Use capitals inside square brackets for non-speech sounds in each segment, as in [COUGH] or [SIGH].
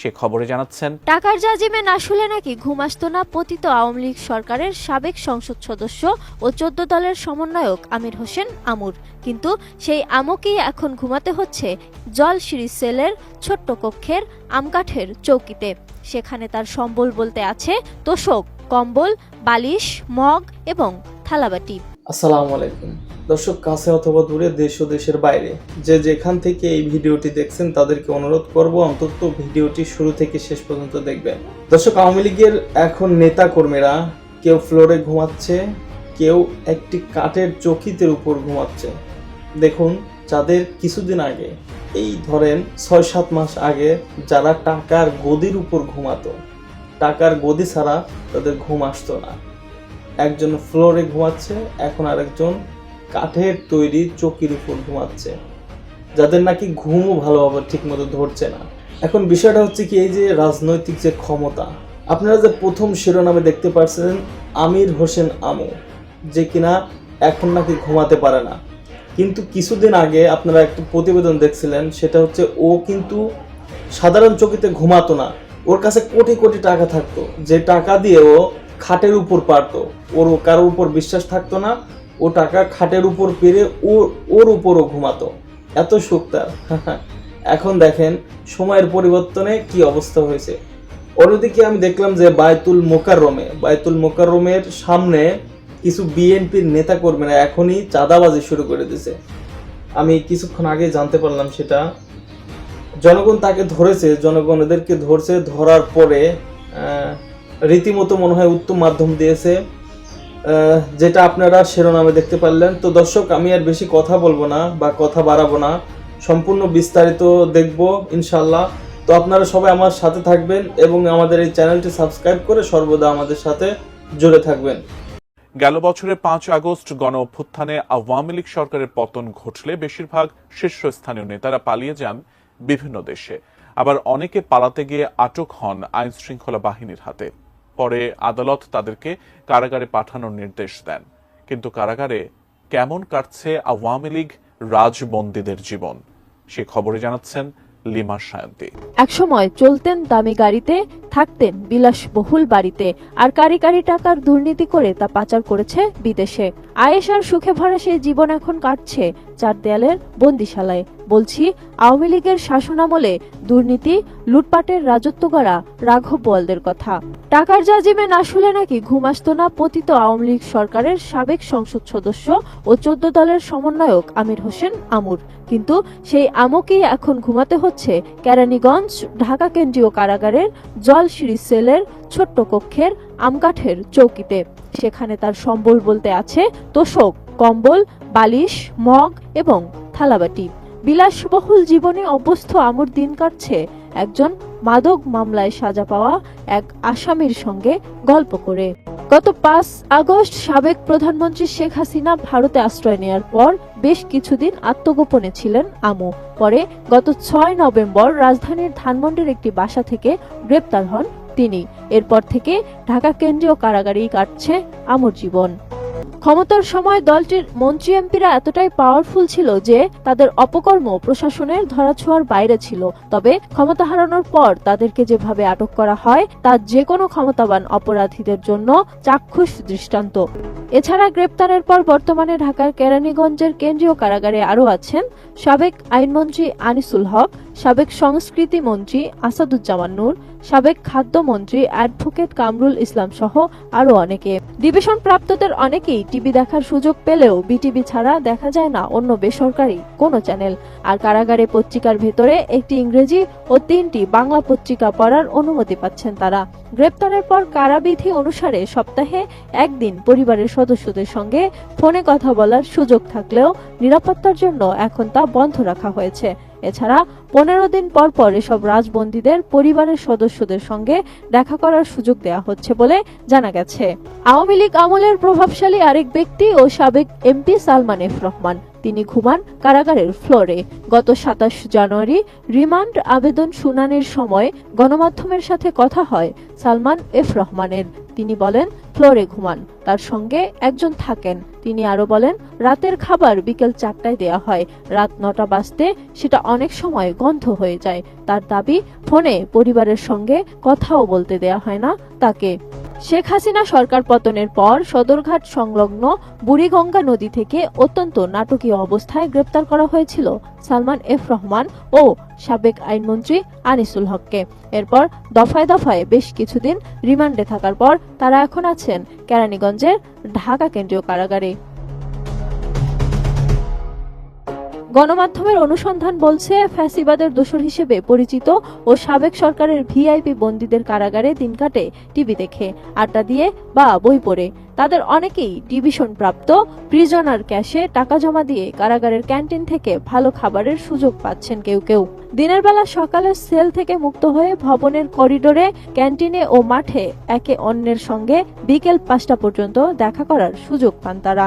সে খবরে জানাচ্ছেন টাকার জাজিমে না শুলে নাকি ঘুম আসতো না পতিত আওয়ামী লীগ সরকারের সাবেক সংসদ সদস্য ও চোদ্দ দলের সমন্বয়ক আমির হোসেন আমুর। কিন্তু সেই আমকেই এখন ঘুমাতে হচ্ছে জলসিঁড়ি সেলের ছোট্ট কক্ষের আমকাঠের চৌকিতে। সেখানে তার সম্বল বলতে আছে তোষক কম্বল বালিশ মগ এবং থালাবাটি। আসসালামু আলাইকুম। দর্শক, কাছে অথবা দূরে দেশ ও দেশের বাইরে যে যেখান থেকে এই ভিডিওটি দেখছেন তাদেরকে অনুরোধ করব অন্তত ভিডিওটি শুরু থেকে শেষ পর্যন্ত দেখবেন। দর্শক, আওয়ামী লীগের এখন নেতা কর্মীরা কেউ ফ্লোরে ঘুমাচ্ছে, কেউ একটি কাঠের চকিতের উপর ঘুমাচ্ছে। দেখুন, যাদের কিছুদিন আগে, এই ধরেন ছয় সাত মাস আগে যারা টাকার গদির উপর ঘুমাতো, টাকার গদি ছাড়া তাদের ঘুম আসতো না। একজন ফ্লোরে ঘুমাচ্ছে, এখন আরেকজন কাঠের তৈরি চকির উপর ঘুমাচ্ছে, যাদের নাকি ঘুমও ভালোভাবে ঠিকমতো ধরছে না। এখন বিষয়টা হচ্ছে কি, এই যে রাজনৈতিক যে ক্ষমতা, আপনারা যে প্রথম শিরোনামে দেখতে পাচ্ছেন আমির হোসেন আমু, যে কিনা এখন নাকি ঘুমাতে পারে না। কিন্তু কিছুদিন আগে আপনারা একটা প্রতিবেদন দেখছিলেন, সেটা হচ্ছে ও কিন্তু সাধারণ চকিতে ঘুমাতো না, ওর কাছে কোটি কোটি টাকা থাকতো। যে টাকা দিয়ে ও খাটের উপর পারতো, ওর কারোর উপর বিশ্বাস থাকতো না ও টাকা খাটের উপর পেরে ও, ওর উপরও ঘুমাতো। এত সুখ তার। [LAUGHS] এখন দেখেন, সময়ের পরিবর্তনে কি অবস্থা হয়েছে। অন্যদিকে আমি দেখলাম যে বায়তুল মোকাররমে, বায়তুল মোকাররমের সামনে কিছু বিএনপির নেতা কর্মীরা এখনই চাঁদাবাজি শুরু করে দিয়েছে। আমি কিছুক্ষণ আগে জানতে পারলাম সেটা। জনগণ তাকে ধরেছে, জনগণ এদেরকে ধরছে, ধরার পরে রীতিমতো মনে হয় উত্তম মাধ্যম দিয়েছে। যেটা আপনারা শিরোনামে দেখতে পারলেন। তো দর্শক, আমি আর বেশি কথা বলব না বা কথা বাড়াবো না। সম্পূর্ণ বিস্তারিত দেখব ইনশাল্লাহ তো আপনারা সবাই আমার সাথে থাকবেন এবং আমাদের এই চ্যানেলটি সাবস্ক্রাইব করে সর্বদা আমাদের সাথে জুড়ে থাকবেন। গেল বছরের পাঁচ আগস্ট গণ অভ্যুত্থানে আওয়ামী লীগ সরকারের পতন ঘটলে বেশিরভাগ শীর্ষস্থানীয় নেতারা পালিয়ে যান বিভিন্ন দেশে। আবার অনেকে পালাতে গিয়ে আটক হন আইন শৃঙ্খলা বাহিনীর হাতে। পরে আদালত তাদেরকে কারাগারে পাঠানোর নির্দেশ দেন। কিন্তু কারাগারে কেমন কাটছে আওয়ামী লীগ রাজবন্দীদের জীবন? সে খবরে জানাচ্ছেন লিমা সায়ন্তী। একসময় চলতেন দামি গাড়িতে, থাকতেন বিলাসবহুল বাড়িতে, আর কারি কারি টাকার দুর্নীতি করে তা পাচার করেছে বিদেশে। আয়েশার সুখে ভরা সেই জীবন এখন কাটছে চার দেয়ালের বন্দিশালায়। বলছি, আওয়ামী লীগের শাসনামলে দুর্নীতি, লুটপাটের রাজত্ব করা রাঘব বোয়ালদের কথা। টাকার জাজিমে না শুলে নাকি ঘুম আসতো না পতিত আওয়ামী লীগ সরকারের সাবেক সংসদ সদস্য ও চোদ্দ দলের সমন্বয়ক আমির হোসেন আমুর। কিন্তু সেই আমকেই এখন ঘুমাতে হচ্ছে কেরানীগঞ্জ, ঢাকা কেন্দ্রীয় কারাগারের জলসিঁড়ি সেলের ছোট্ট কক্ষের আমকাঠের চৌকিতে। সেখানে তার সম্বল বলতে আছে তোষক, কম্বল, বালিশ, মগ এবং থালাবাটি। বিলাসবহুল জীবনে অভ্যস্ত আমর দিন কাটছে একজন মাদক মামলায় সাজা পাওয়া এক আসামির সঙ্গে গল্প করে। গত পাঁচ আগস্ট সাবেক প্রধানমন্ত্রী শেখ হাসিনা ভারতে আশ্রয় নেওয়ার পর বেশ কিছুদিন আত্মগোপনে ছিলেন আমু। পরে গত ছয় নভেম্বর রাজধানীর ধানমন্ডির একটি বাসা থেকে গ্রেপ্তার হন তিনি। এরপর থেকে ঢাকা কেন্দ্রীয় কারাগারেই কাটছে আমর জীবন। ক্ষমতার সময় দলটির মন্ত্রী এমপিরা এতটাই পাওয়ারফুল ছিল যে তাদের অপকর্ম প্রশাসনের ধরাছোঁয়ার বাইরে ছিল। তবে ক্ষমতা হারানোর পর তাদেরকে যেভাবে আটক করা হয়, তা যে কোনো ক্ষমতাবান অপরাধীদের জন্য চাক্ষুষ দৃষ্টান্ত। এছাড়া গ্রেপ্তারের পর বর্তমানে ঢাকার কেরানীগঞ্জের কেন্দ্রীয় কারাগারে আরও আছেন সাবেক আইনমন্ত্রী আনিসুল হক, সাবেক সংস্কৃতি মন্ত্রী আসাদুজ্জামান নূর সাবেক খাদ্যমন্ত্রী অ্যাডভোকেট কামরুল ইসলাম সহ আরও অনেকে। ডিভিশন প্রাপ্তদের অনেকেই টিভি দেখার সুযোগ পেলেও বিটিভি ছাড়া দেখা যায় না অন্য বেসরকারি কোনো চ্যানেল। আর কারাগারে পত্রিকার ভেতরে একটি ইংরেজি ও তিনটি বাংলা পত্রিকা পড়ার অনুমতি পাচ্ছেন তারা। গ্রেপ্তারের পর কারাবিধি অনুসারে সপ্তাহে একদিন পরিবারের সদস্যদের সঙ্গে ফোনে কথা বলার সুযোগ থাকলেও নিরাপত্তার জন্য এখন তা বন্ধ রাখা হয়েছে। এছাড়া পনেরো দিন পর পর এসব রাজবন্দীদের পরিবারের সদস্যদের সঙ্গে দেখা করার সুযোগ দেওয়া হচ্ছে বলে জানা গেছে। আওয়ামী লীগ আমলের প্রভাবশালী আরেক ব্যক্তি ও সাবেক এমপি সালমান এফ রহমান। তিনি ঘুমান কারাগারের ফ্লোরে। গত সাতাশ জানুয়ারি রিমান্ড আবেদন শুনানির সময় গণমাধ্যমের সাথে কথা হয় সালমান এফ রহমানের। তিনি বলেন, ফ্লোরে ঘুমান। তার সঙ্গে একজন থাকেন। তিনি আরও বলেন, রাতের খাবার বিকেল চারটায় দেয়া হয়। রাত নটা বাজতে সেটা অনেক সময় গন্ধ হয়ে যায়। তার দাবি, ফোনে পরিবারের সঙ্গে কথাও বলতে দেয়া হয় না তাকে। শেখ হাসিনা সরকার পতনের পর সদরঘাট সংলগ্ন বুড়িগঙ্গা নদী থেকে অত্যন্ত নাটকীয় অবস্থায় গ্রেপ্তার করা হয়েছিল সালমান এফ রহমান ও সাবেক আইনমন্ত্রী আনিসুল হককে। এরপর দফায় দফায় বেশ কিছুদিন রিমান্ডে থাকার পর তারা এখন আছেন কেরানীগঞ্জের ঢাকা কেন্দ্রীয় কারাগারে। গণমাধ্যমের অনুসন্ধান বলছে, ফ্যাসিবাদের দোষর হিসেবে পরিচিত ও সাবেক সরকারের ভিআইপি বন্দীদের কারাগারে দিন কাটে টিভি দেখে, আড্ডা দিয়ে বা বই পড়ে। তাদের অনেকেই ডিভিশন প্রাপ্ত, প্রিজনার ক্যাশে টাকা জমা দিয়ে কারাগারের ক্যান্টিন থেকে ভালো খাবারের সুযোগ পাচ্ছেন কেউ কেউ। দিনের বেলা সকালে সেল থেকে মুক্ত হয়ে ভবনের করিডোরে, ক্যান্টিনে ও মাঠে একে অন্যের সঙ্গে বিকেল পাঁচটা পর্যন্ত দেখা করার সুযোগ পান তারা।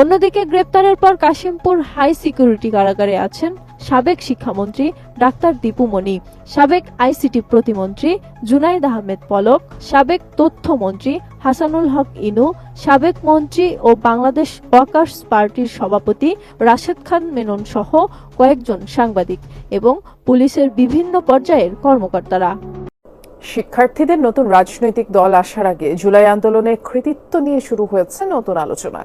অন্যদিকে গ্রেপ্তারের পর কাশিমপুর হাই সিকিউরিটি কারাগারে আছেন সাবেক শিক্ষামন্ত্রী ডাক্তার দীপু মনি, সাবেক আইসিটি প্রতিমন্ত্রী জুনাইদ আহমেদ পলক, সাবেক তথ্যমন্ত্রী হাসানুল হক ইনু, সাবেক মন্ত্রী ও বাংলাদেশ ওয়ার্কার্স পার্টির সভাপতি রাশেদ খান মেনন সহ কয়েকজন সাংবাদিক এবং পুলিশের বিভিন্ন পর্যায়ের কর্মকর্তারা। শিক্ষার্থীদের নতুন রাজনৈতিক দল আসার আগে জুলাই আন্দোলনের কৃতিত্ব নিয়ে শুরু হয়েছে নতুন আলোচনা।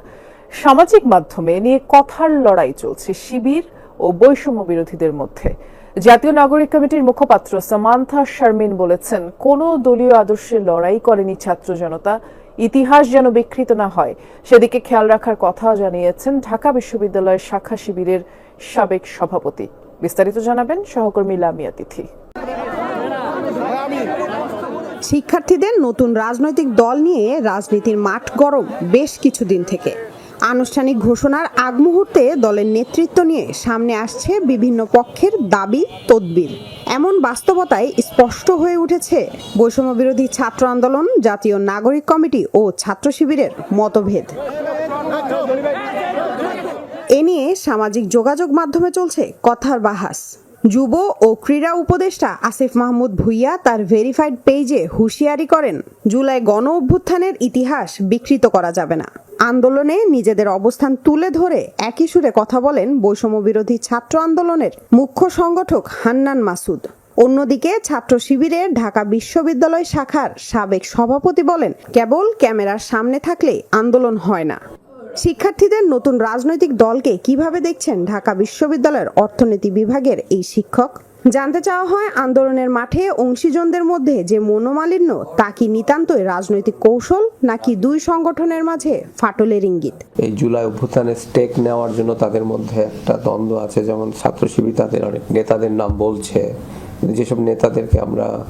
সামাজিক মাধ্যমে নিয়ে কথার লড়াই চলছে শিবির ও বৈষম্য বিরোধীদের মধ্যে। জাতীয় নাগরিক কমিটির মুখপাত্র সামান্থা শারমিন বলেছেন, কোন দলীয় আদর্শে লড়াই করেনি ছাত্র জনতা, ইতিহাস যেন বিকৃত না হয়। সেদিকে খেয়াল রাখার কথাও জানিয়েছেন ঢাকা বিশ্ববিদ্যালয়ের শাখা শিবিরের সাবেক সভাপতি। বিস্তারিত জানাবেন সহকর্মী লামিয়া তিথি। শিক্ষার্থীদের নতুন রাজনৈতিক দল নিয়ে রাজনীতির মাঠ গরম বেশ কিছুদিন থেকে। আনুষ্ঠানিক ঘোষণার আগ মুহূর্তে দলের নেতৃত্ব নিয়ে সামনে আসছে বিভিন্ন পক্ষের দাবি, তদবির। এমন বাস্তবতায় স্পষ্ট হয়ে উঠেছে বৈষম্য বিরোধী ছাত্র আন্দোলন, জাতীয় নাগরিক কমিটি ও ছাত্র শিবিরের মতভেদ। এ নিয়ে সামাজিক যোগাযোগ মাধ্যমে চলছে কথার বাহাস। যুব ও ক্রীড়া উপদেষ্টা আসিফ মাহমুদ ভুইয়া তার ভেরিফাইড পেজে হুঁশিয়ারি করেন, জুলাই গণ অভ্যুত্থানের ইতিহাস বিকৃত করা যাবে না। আন্দোলনে নিজেদের অবস্থান তুলে ধরে একই সুরে কথা বলেন বৈষম্য বিরোধী ছাত্র আন্দোলনের মুখ্য সংগঠক হান্নান মাসুদ। অন্যদিকে ছাত্র শিবিরের ঢাকা বিশ্ববিদ্যালয় শাখার সাবেক সভাপতি বলেন, কেবল ক্যামেরার সামনে থাকলে আন্দোলন হয় না। শিক্ষার্থীদের নতুন রাজনৈতিক দলকে কীভাবে দেখছেন ঢাকা বিশ্ববিদ্যালয়ের অর্থনীতি বিভাগের এই শিক্ষক? জানতে চাওয়া হয় আন্দোলনের মাঠে অংশীজনদের মধ্যে যে মনোমালিন্য, তা কি নিতান্তই রাজনৈতিক কৌশল নাকি দুই সংগঠনের মাঝে ফাটলের ইঙ্গিত? এই জুলাই অভ্যুত্থানের স্টেক নেওয়ার জন্য তাদের মধ্যে একটা দ্বন্দ্ব আছে, যেমন ছাত্র শিবির তাদের অনেক নেতাদের নাম বলছে। যেসব নেতাদেরকে আমরা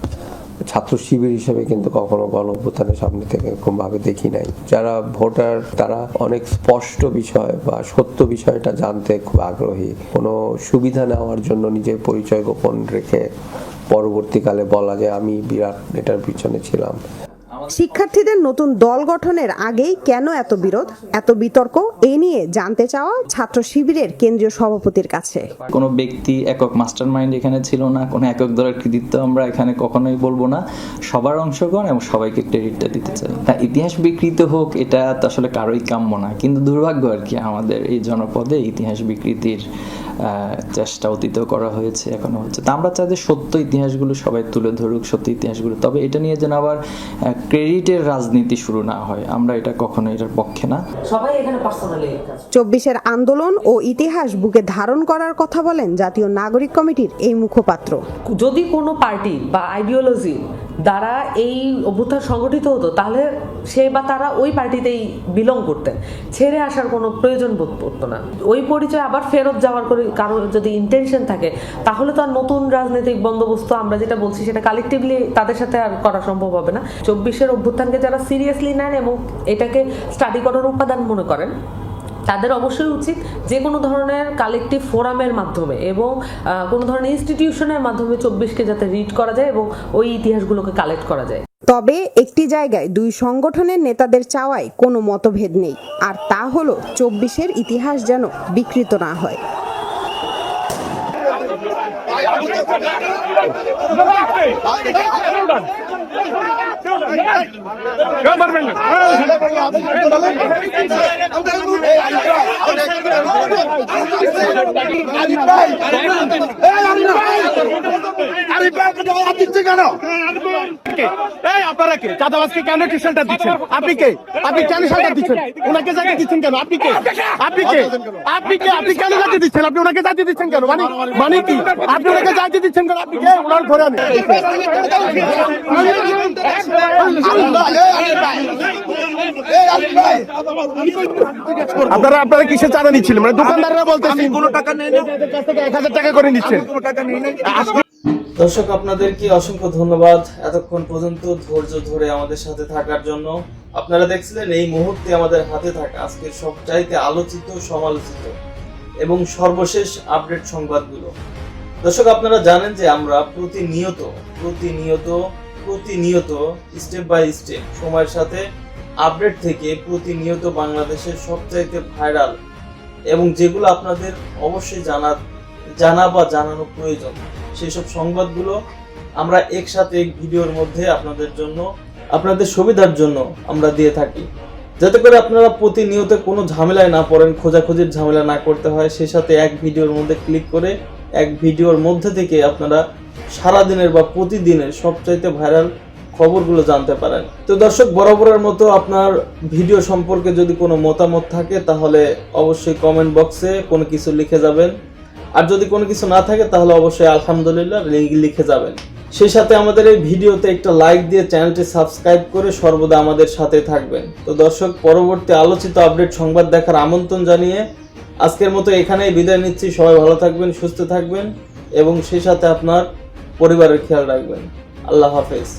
ছাত্র শিবির হিসেবে কিন্তু কখনো গণ অভ্যুত্থানের সামনে থেকে এরকমভাবে দেখি নাই। যারা ভোটার, তারা অনেক স্পষ্ট বিষয় বা সত্য বিষয়টা জানতে খুব আগ্রহী। কোনো সুবিধা নেওয়ার জন্য নিজের পরিচয় গোপন রেখে পরবর্তীকালে বলা যে আমি বিরাট এটার পিছনে ছিলাম। শিক্ষার্থীদের নতুন দল গঠনের আগেই কেন এত বিরোধ এত বিতর্ক এ নিয়ে জানতে চাওয়া ছাত্র শিবিরের কেন্দ্রীয় সভাপতির কাছে। কোনো ব্যক্তি একক মাস্টার মাইন্ড এখানে ছিল না কোনো একক দলের কৃতিত্ব আমরা এখানে কখনোই বলব না। সবার অংশগ্রহণ এবং সবাইকে ক্রেডিটটা দিতে চাই। হ্যাঁ ইতিহাস বিকৃত হোক এটা তো আসলে কারোই কাম্য না। কিন্তু দুর্ভাগ্য আর কি আমাদের এই জনপদে ইতিহাস বিকৃতির চেষ্টা অতীত করা হয়েছে এখনও হচ্ছে। তা আমরা চাই যে সত্য ইতিহাসগুলো সবাই তুলে ধরুক সত্য ইতিহাসগুলো। তবে এটা নিয়ে যেন আবার ক্রেডিটের রাজনীতি শুরু না হয়। আমরা এটা কখনো এটার পক্ষে না। সবাই এখানে পার্সোনালি চব্বিশের আন্দোলন ও ইতিহাস বুকে ধারণ করার কথা বলেন জাতীয় নাগরিক কমিটির এই মুখপাত্র। যদি কোনো পার্টি বা আইডিওলজি দ্বারা এই অভ্যুত্থান সংগঠিত হতো, তাহলে সে বা তারা ওই পার্টিতেই বিলং করতেন। ছেড়ে আসার কোনো প্রয়োজন বোধ করতো না। ওই পরিচয় আবার ফেরত যাওয়ার করে কারও যদি ইন্টেনশন থাকে, তাহলে তো আর নতুন রাজনৈতিক বন্দোবস্ত আমরা যেটা বলছি, সেটা কালেকটিভলি তাদের সাথে আর করা সম্ভব হবে না। চব্বিশের অভ্যুত্থানকে যারা সিরিয়াসলি নেন এবং এটাকে স্টাডি করার উপাদান মনে করেন তাদের অবশ্যই উচিত যে কোনো ধরনের কালেকটিভ ফোরামের মাধ্যমে এবং কোনো ধরনের ইনস্টিটিউশনের মাধ্যমে চব্বিশকে যাতে রিড করা যায় এবং ওই ইতিহাসগুলোকে কালেক্ট করা যায়। তবে একটি জায়গায় দুই সংগঠনের নেতাদের চাওয়ায় কোনো মতভেদ নেই আর তা হলো চব্বিশের ইতিহাস যেন বিকৃত না হয়। Ali Paz! Ali Paz! এই আপনারা কে? চাঁদাবাজকে কেন টি শার্টটা দিচ্ছেন? আপনি কে? আপনি কেন দিচ্ছেন? ওনাকে জাতি দিচ্ছেন কেন? আপনি কে? আপনি কে? আপনি কে? আপনি কেন জাতি দিচ্ছেন? আপনি ওনাকে জাতি দিচ্ছেন কেন? মানে মানে কি? আপনি ওনাকে জাতি দিচ্ছেন কেন? আপনি কে? ওনার ধরে আনেন আপনারা আপনারা কিসে চাঁদা নিচ্ছিলেন? মানে দোকানদাররা বলতেছেন কোনো টাকা নেই কাছ থেকে এক হাজার টাকা করে নিচ্ছেন। দর্শক, আপনাদেরকে অসংখ্য ধন্যবাদ এতক্ষণ পর্যন্ত ধৈর্য ধরে আমাদের সাথে থাকার জন্য। আপনারা দেখছিলেন এই মুহূর্তে আমাদের হাতে থাকা আজকের সবচাইতে আলোচিত, সমালোচিত এবং সর্বশেষ আপডেট সংবাদগুলো। দর্শক, আপনারা জানেন যে আমরা প্রতিনিয়ত প্রতিনিয়ত প্রতিনিয়ত স্টেপ বাই স্টেপ সময়ের সাথে আপডেট থেকে প্রতিনিয়ত বাংলাদেশের সবচাইতে ভাইরাল এবং যেগুলো আপনাদের অবশ্যই জানা জানা বা জানানো প্রয়োজন। সেসব সংবাদগুলো আমরা একসাথে এক ভিডিওর মধ্যে আপনাদের জন্য, আপনাদের সুবিধার জন্য আমরা দিয়ে থাকি। যাতে করে আপনারা প্রতিনিয়ত কোনো ঝামেলায় না পড়েন, খোঁজাখুঁজির ঝামেলা না করতে হয় সে সাথে এক ভিডিওর মধ্যে ক্লিক করে এক ভিডিওর মধ্যে থেকে আপনারা সারাদিনের বা প্রতিদিনের সবচাইতে ভাইরাল খবরগুলো জানতে পারেন। তো দর্শক, বরাবরের মতো আপনার ভিডিও সম্পর্কে যদি কোনো মতামত থাকে, তাহলে অবশ্যই কমেন্ট বক্সে কোনো কিছু লিখে যাবেন। আর যদি কোনো কিছু না থাকে, তাহলে অবশ্যই আলহামদুলিল্লাহ লিখে যাবেন। সেই সাথে আমাদের এই ভিডিওতে একটা লাইক দিয়ে চ্যানেলটি সাবস্ক্রাইব করে সর্বদা আমাদের সাথে থাকবেন। তো দর্শক, পরবর্তী আলোচিত আপডেট সংবাদ দেখার আমন্ত্রণ জানিয়ে আজকের মতো এখানেই বিদায় নিচ্ছি। সবাই ভালো থাকবেন, সুস্থ থাকবেন এবং সেই সাথে আপনার পরিবারের খেয়াল রাখবেন। আল্লাহ হাফেজ।